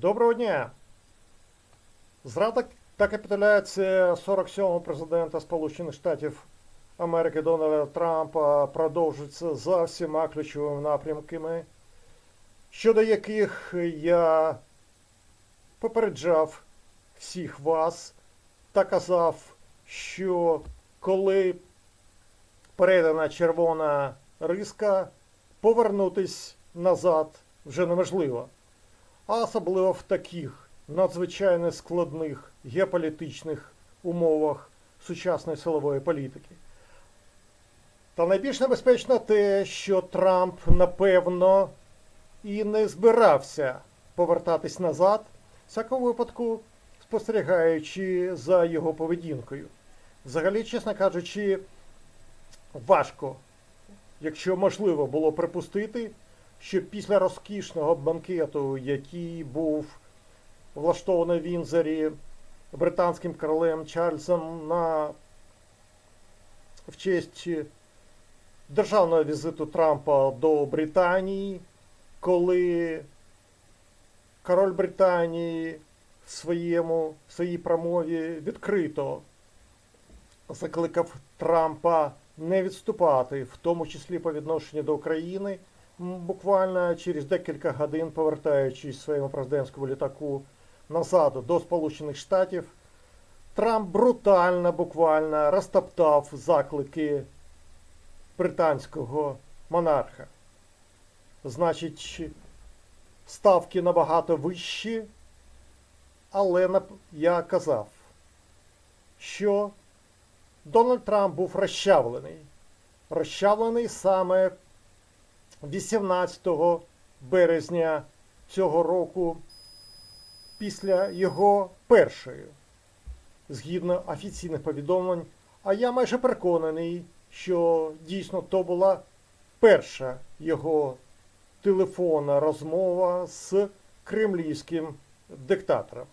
Доброго дня! Зрада та капітуляція 47-го президента Сполучених Штатів Америки Дональда Трампа продовжується за всіма ключовими напрямками, щодо яких я попереджав всіх вас та казав, що коли передана червона риска, повернутись назад вже неможливо а особливо в таких надзвичайно складних геополітичних умовах сучасної силової політики. Та найбільш небезпечно те, що Трамп, напевно, і не збирався повертатись назад, в всякому випадку спостерігаючи за його поведінкою. Взагалі, чесно кажучи, важко, якщо можливо було припустити, що після розкішного банкету, який був влаштований в Вінзорі британським королем Чарльзом на в честь державного візиту Трампа до Британії, коли король Британії в своєму в своїй промові відкрито закликав Трампа не відступати, в тому числі по відношенню до України буквально через декілька годин, повертаючись своєму президентському літаку назад до Сполучених Штатів, Трамп брутально, буквально розтоптав заклики британського монарха. Значить, ставки набагато вищі, але я казав, що Дональд Трамп був розчавлений. Розчавлений саме 18 березня цього року після його першої, згідно офіційних повідомлень, а я майже переконаний, що дійсно то була перша його телефонна розмова з кремлівським диктатором.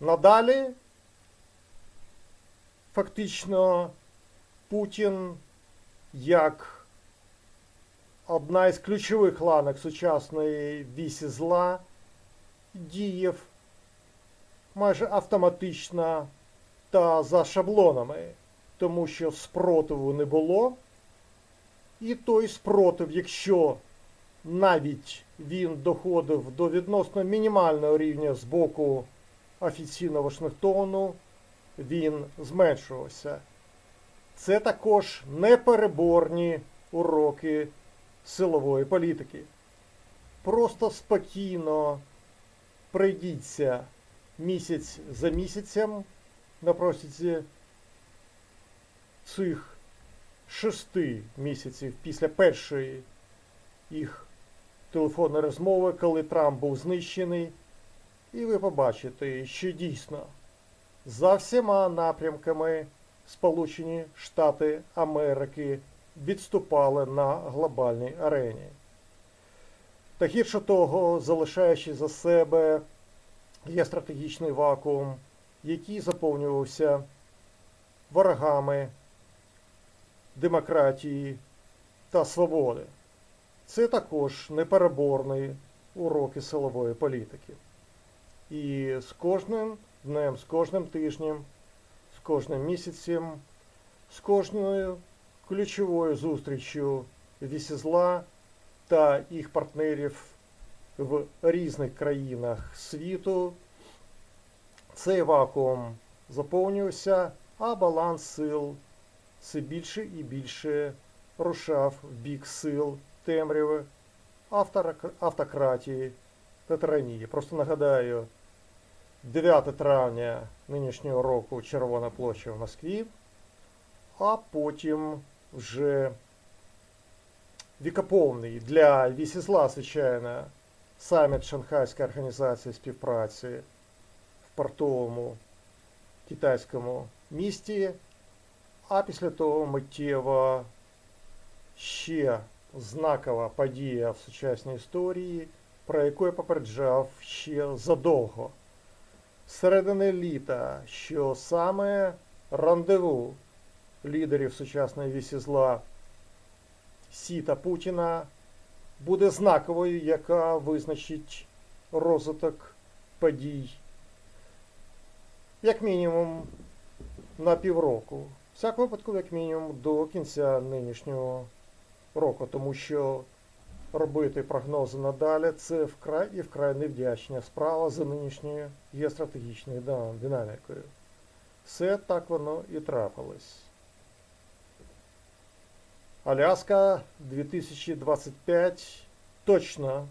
Надалі фактично Путін як одна із ключових ланок сучасної вісі зла діяв майже автоматично та за шаблонами, тому що спротиву не було. І той спротив, якщо навіть він доходив до відносно мінімального рівня з боку офіційного Вашингтону, він зменшувався. Це також непереборні уроки силової політики. Просто спокійно пройдіться місяць за місяцем на протязі цих шести місяців після першої їх телефонної розмови, коли Трамп був знищений, і ви побачите, що дійсно за всіма напрямками Сполучені Штати Америки відступали на глобальній арені. Та гірше того, залишаючи за себе є стратегічний вакуум, який заповнювався ворогами демократії та свободи. Це також непереборні уроки силової політики. І з кожним днем, з кожним тижнем, з кожним місяцем, з кожною ключовою зустрічю вісі зла та їх партнерів в різних країнах світу. Цей вакуум заповнювався, а баланс сил все більше і більше рушав в бік сил темряви, автократії та тиранії. Просто нагадаю, 9 травня нинішнього року Червона площа в Москві, а потім вже вікоповний для вісізла, звичайно, саміт Шанхайської організації співпраці в портовому китайському місті, а після того миттєво ще знакова подія в сучасній історії, про яку я попереджав ще задовго. Середини літа, що саме рандеву лідерів сучасної вісі зла Сі та Путіна буде знаковою, яка визначить розвиток подій, як мінімум, на півроку. В всякому випадку, як мінімум, до кінця нинішнього року, тому що робити прогнози надалі це вкрай і вкрай невдячна справа за нинішньою геостратегічною динамікою. Все так воно і трапилось. Аляска 2025 точно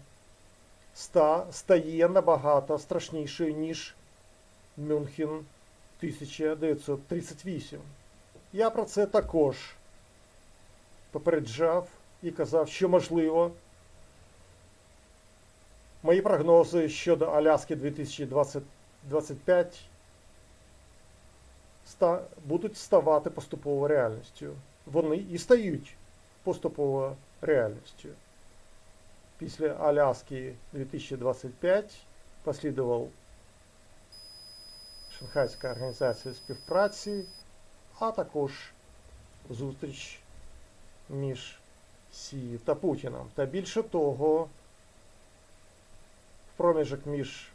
ста, стає набагато страшнішою, ніж Мюнхен 1938. Я про це також попереджав і казав, що можливо мої прогнози щодо Аляски 2025 будуть ставати поступово реальністю. Вони і стають поступово реальністю. Після Аляски 2025 послідував Шанхайська організація співпраці, а також зустріч між Сі та Путіном. Та більше того, в проміжок між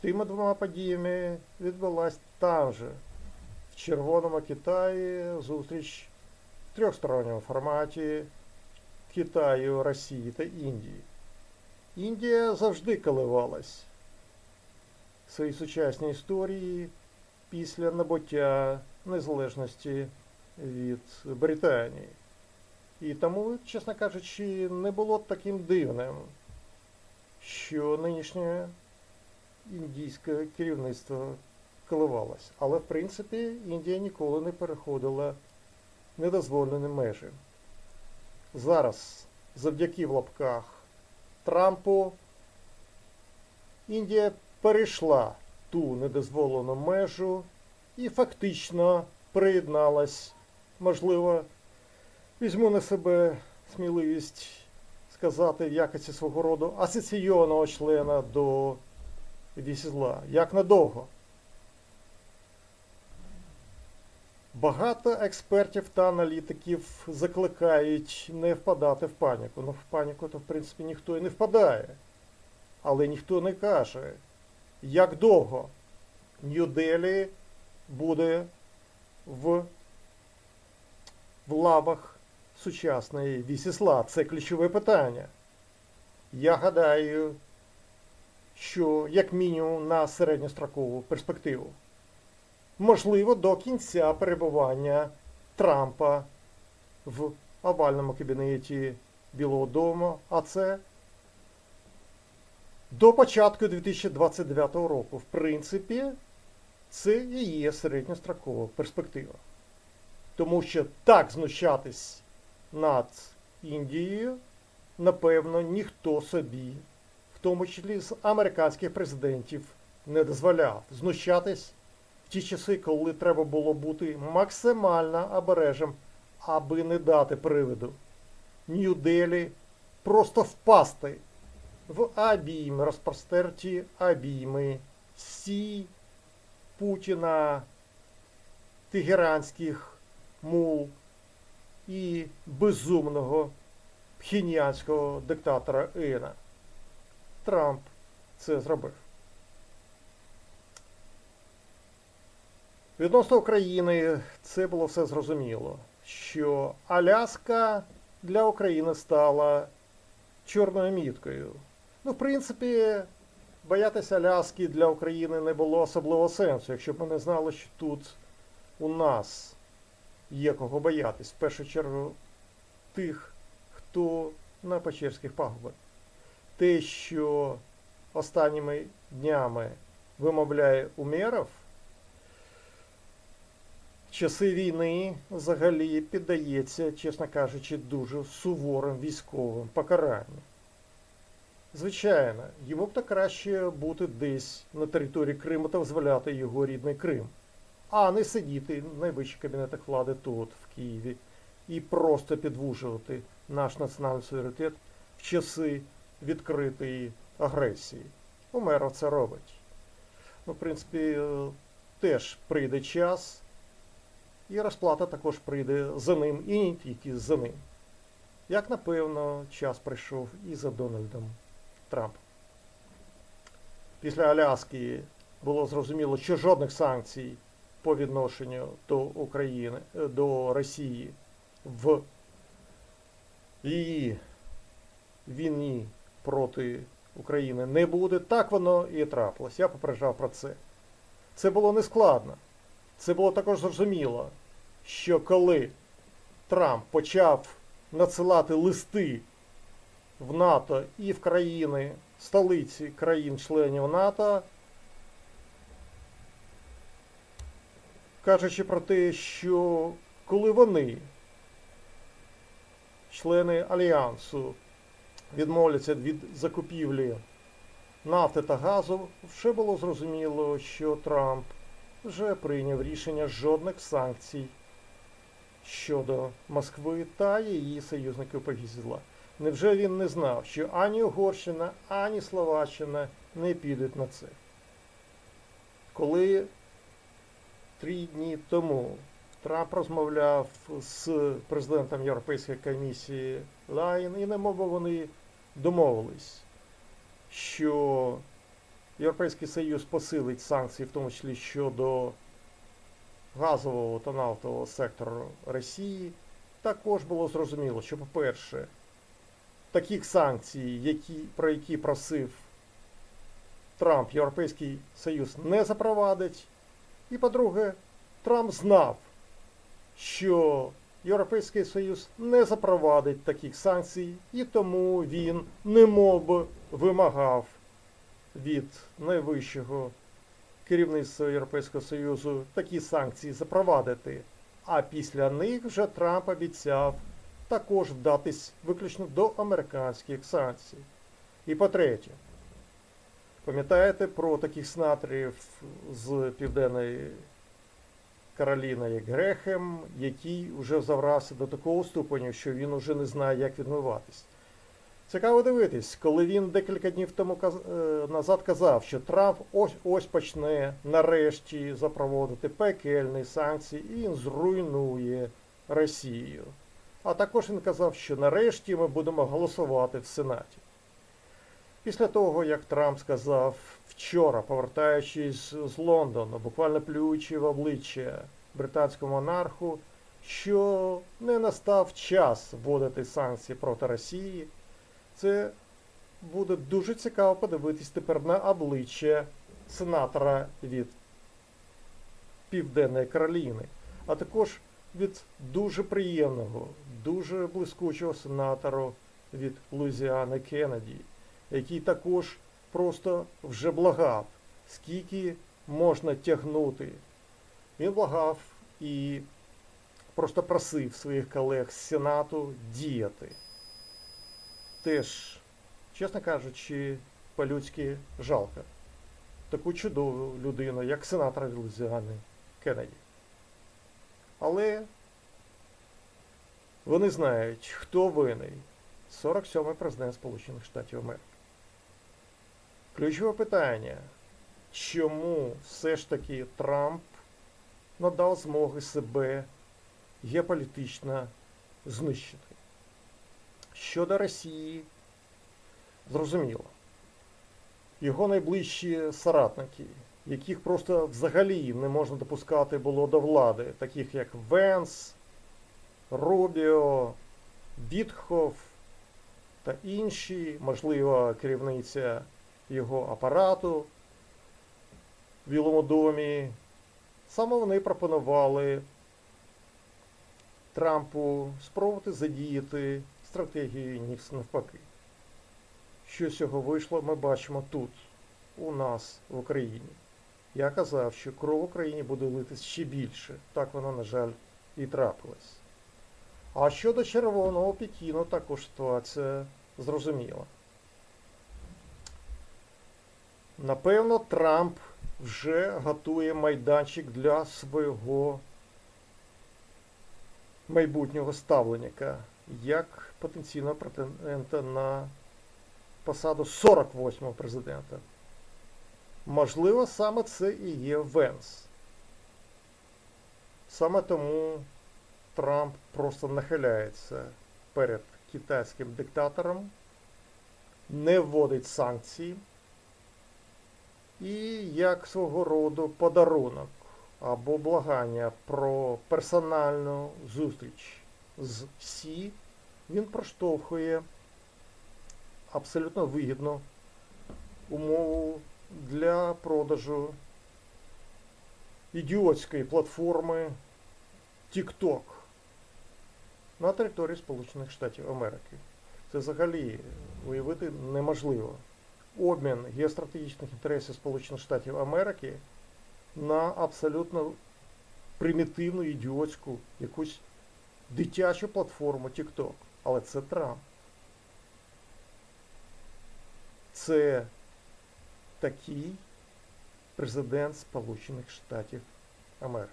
тими двома подіями відбулась там же, в Червоному Китаї, зустріч в трьохсторонньому форматі Китаю, Росії та Індії. Індія завжди коливалась в своїй сучасній історії після набуття незалежності від Британії. І тому, чесно кажучи, не було таким дивним, що нинішнє індійське керівництво коливалось. Але в принципі Індія ніколи не переходила недозволені межі. Зараз, завдяки в лапках Трампу, Індія перейшла ту недозволену межу і фактично приєдналась, можливо, візьму на себе сміливість сказати в якості свого роду асоційованого члена до вісізла. Як надовго? Багато експертів та аналітиків закликають не впадати в паніку. Ну, в паніку то, в принципі, ніхто і не впадає. Але ніхто не каже, як довго Нью-Делі буде в, в лавах сучасної вісісла. Це ключове питання. Я гадаю, що як мінімум на середньострокову перспективу. Можливо, до кінця перебування Трампа в овальному кабінеті Білого Дому, а це до початку 2029 року. В принципі, це і є середньострокова перспектива. Тому що так знущатись над Індією, напевно, ніхто собі, в тому числі з американських президентів, не дозволяв знущатись ті часи, коли треба було бути максимально обережним, аби не дати приводу Нью-Делі просто впасти в обійми, розпростерті обійми Сі, Путіна, тегеранських мул і безумного пхінянського диктатора Іна. Трамп це зробив. Відносно України це було все зрозуміло, що Аляска для України стала чорною міткою. Ну, в принципі, боятися Аляски для України не було особливого сенсу, якщо б ми не знали, що тут у нас є кого боятись. В першу чергу тих, хто на Печерських пагубах. Те, що останніми днями вимовляє Умєров, в часи війни взагалі піддається, чесно кажучи, дуже суворим військовим покаранням. Звичайно, йому б то краще бути десь на території Криму та дозволяти його рідний Крим, а не сидіти в найвищих кабінетах влади тут, в Києві, і просто підвужувати наш національний суверенітет в часи відкритої агресії. Умеров це робить. Ну, в принципі, е, теж прийде час, і розплата також прийде за ним, і не тільки за ним. Як напевно, час прийшов і за Дональдом Трамп. Після Аляски було зрозуміло, що жодних санкцій по відношенню до України, е, до Росії в її війні проти України не буде. Так воно і трапилось. Я попереджав про це. Це було нескладно. Це було також зрозуміло, що коли Трамп почав надсилати листи в НАТО і в країни, столиці країн-членів НАТО, кажучи про те, що коли вони, члени Альянсу, відмовляться від закупівлі нафти та газу, вже було зрозуміло, що Трамп вже прийняв рішення жодних санкцій щодо Москви та її союзників по. Невже він не знав, що ані Угорщина, ані Словаччина не підуть на це? Коли три дні тому Трамп розмовляв з президентом Європейської комісії Лайн, і немов би вони домовились, що Європейський Союз посилить санкції, в тому числі щодо газового та нафтового сектору Росії, також було зрозуміло, що, по-перше, таких санкцій, які, про які просив Трамп, Європейський Союз не запровадить. І, по-друге, Трамп знав, що Європейський Союз не запровадить таких санкцій, і тому він не мов би вимагав від найвищого керівництва Європейського Союзу такі санкції запровадити. А після них вже Трамп обіцяв також вдатись виключно до американських санкцій. І по-третє, пам'ятаєте про таких сенаторів з Південної Кароліни, як Грехем, який вже заврався до такого ступеню, що він уже не знає, як відмиватись. Цікаво дивитись, коли він декілька днів тому каз- е, назад казав, що Трамп ось ось почне нарешті запроводити пекельні санкції і він зруйнує Росію. А також він казав, що нарешті ми будемо голосувати в Сенаті. Після того, як Трамп сказав вчора, повертаючись з Лондона, буквально плюючи в обличчя британському монарху, що не настав час вводити санкції проти Росії, це буде дуже цікаво подивитись тепер на обличчя сенатора від Південної Кароліни, а також від дуже приємного, дуже блискучого сенатору від Луїзіани Кеннеді, який також просто вже благав, скільки можна тягнути. Він благав і просто просив своїх колег з Сенату діяти. Теж, чесно кажучи, по-людськи жалко. Таку чудову людину, як сенатора від Луїзіани Кеннеді. Але вони знають, хто винний. 47-й президент Сполучених Штатів Америки. Ключове питання, чому все ж таки Трамп надав змоги себе геополітично знищити? Щодо Росії, зрозуміло. Його найближчі соратники, яких просто взагалі не можна допускати було до влади, таких як Венс, Рубіо, Вітхов та інші, можливо, керівниця його апарату в Білому домі, саме вони пропонували Трампу спробувати задіяти стратегію Нікс навпаки. Що з цього вийшло, ми бачимо тут, у нас в Україні. Я казав, що кров в Україні буде литись ще більше. Так воно, на жаль, і трапилось. А щодо червоного Пекіну, також ситуація зрозуміла. Напевно, Трамп вже готує майданчик для свого майбутнього ставленника як потенційного претендента на посаду 48-го президента. Можливо, саме це і є Венс. Саме тому Трамп просто нахиляється перед китайським диктатором не вводить санкції і як свого роду подарунок або благання про персональну зустріч з Сі, він проштовхує абсолютно вигідну умову для продажу ідіотської платформи TikTok на території Сполучених Штатів Америки. Це взагалі уявити неможливо. Обмін геостратегічних інтересів Сполучених Штатів Америки на абсолютно примітивну ідіотську якусь дитячу платформу TikTok. Але це Трамп. Це такий президент Сполучених Штатів Америки.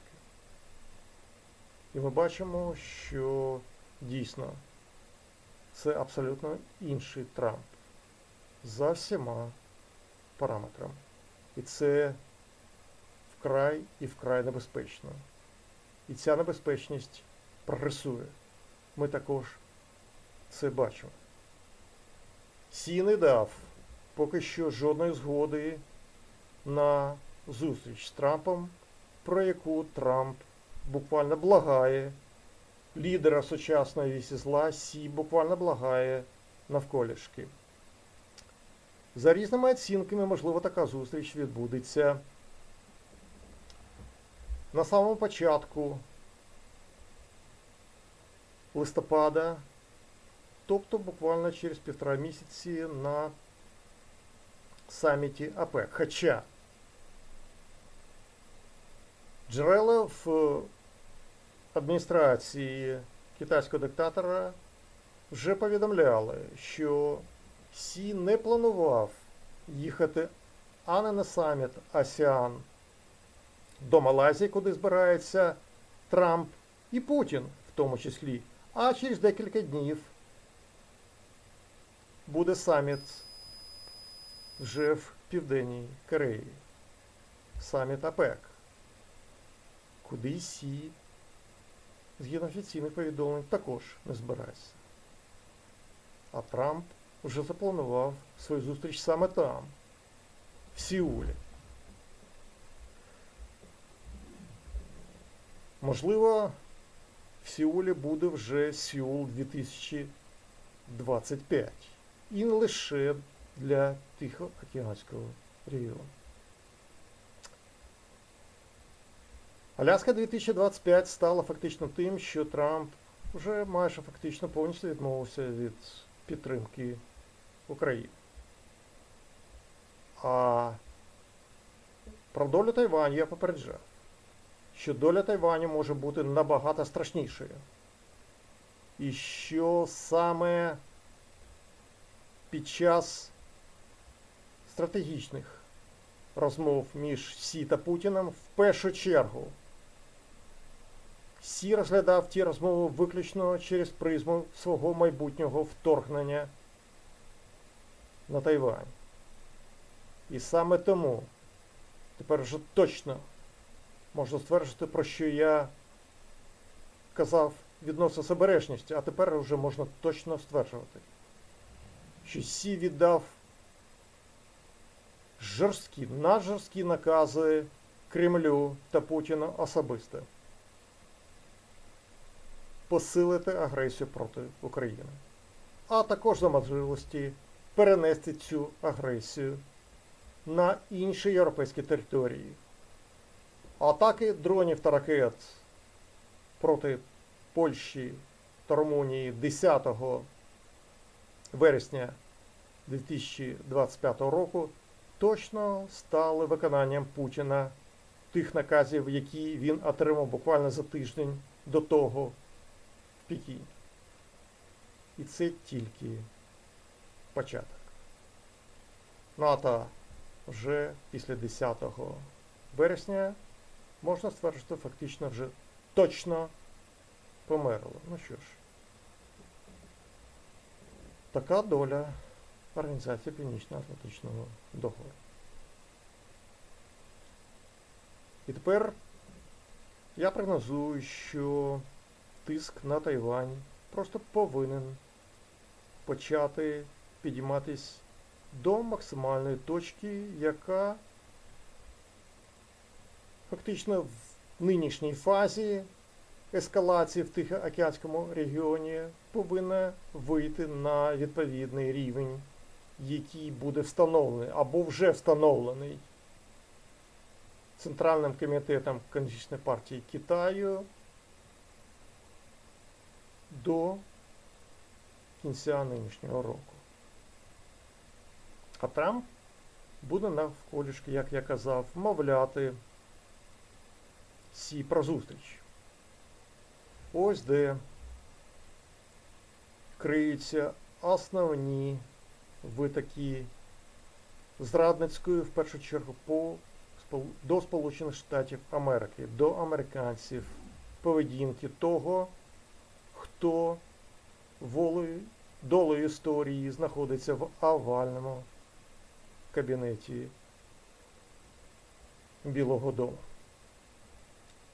І ми бачимо, що дійсно це абсолютно інший Трамп за всіма параметрами. І це вкрай і вкрай небезпечно. І ця небезпечність прогресує. Ми також це бачимо. Сі не дав поки що жодної згоди на зустріч з Трампом, про яку Трамп буквально благає лідера сучасної вісі зла Сі буквально благає навколішки. За різними оцінками, можливо, така зустріч відбудеться на самому початку листопада, тобто буквально через півтора місяці на саміті АПЕК. Хоча джерела в адміністрації китайського диктатора вже повідомляли, що Сі не планував їхати ані на саміт АСіАН до Малайзії, куди збирається Трамп і Путін в тому числі. А через декілька днів буде саміт вже в Південній Кореї. Саміт АПЕК. Куди Сі, згідно офіційних повідомлень, також не збирається. А Трамп вже запланував свою зустріч саме там, в Сіулі. Можливо, в Сеулі буде вже Сеул 2025. І не лише для Тихоокеанського регіону. Аляска 2025 стала фактично тим, що Трамп вже майже фактично повністю відмовився від підтримки України. А про долю Тайваню я попереджав, що доля Тайваню може бути набагато страшнішою. І що саме під час стратегічних розмов між Сі та Путіним в першу чергу Сі розглядав ті розмови виключно через призму свого майбутнього вторгнення на Тайвань. І саме тому тепер вже точно можна стверджувати, про що я казав відносно обережності, а тепер вже можна точно стверджувати, що Сі віддав жорсткі, наджорсткі накази Кремлю та Путіну особисто посилити агресію проти України, а також за можливості перенести цю агресію на інші європейські території. Атаки дронів та ракет проти Польщі та Румунії 10 вересня 2025 року точно стали виконанням Путіна тих наказів, які він отримав буквально за тиждень до того в Пекіні. І це тільки початок. НАТО вже після 10 вересня можна стверджувати, фактично вже точно померло. Ну що ж, така доля Організації Північно-Атлантичного договору. І тепер я прогнозую, що тиск на Тайвань просто повинен почати підійматись до максимальної точки, яка фактично в нинішній фазі ескалації в Тихоокеанському регіоні повинна вийти на відповідний рівень, який буде встановлений або вже встановлений Центральним комітетом Комуністичної партії Китаю до кінця нинішнього року. А Трамп буде навколішки, як я казав, вмовляти ці про зустріч. Ось де криються основні витоки зрадницької, в першу чергу, по, до Сполучених Штатів Америки, до американців, поведінки того, хто волею, долею історії знаходиться в овальному кабінеті Білого Дому.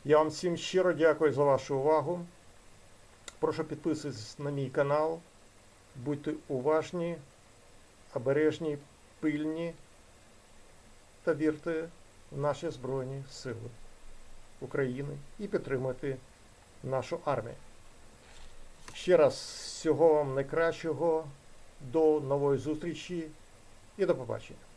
Я вам всім щиро дякую за вашу увагу. Прошу підписуйтесь на мій канал. Будьте уважні, обережні, пильні та вірте в наші Збройні Сили України і підтримуйте нашу армію. Ще раз всього вам найкращого, до нової зустрічі і до побачення.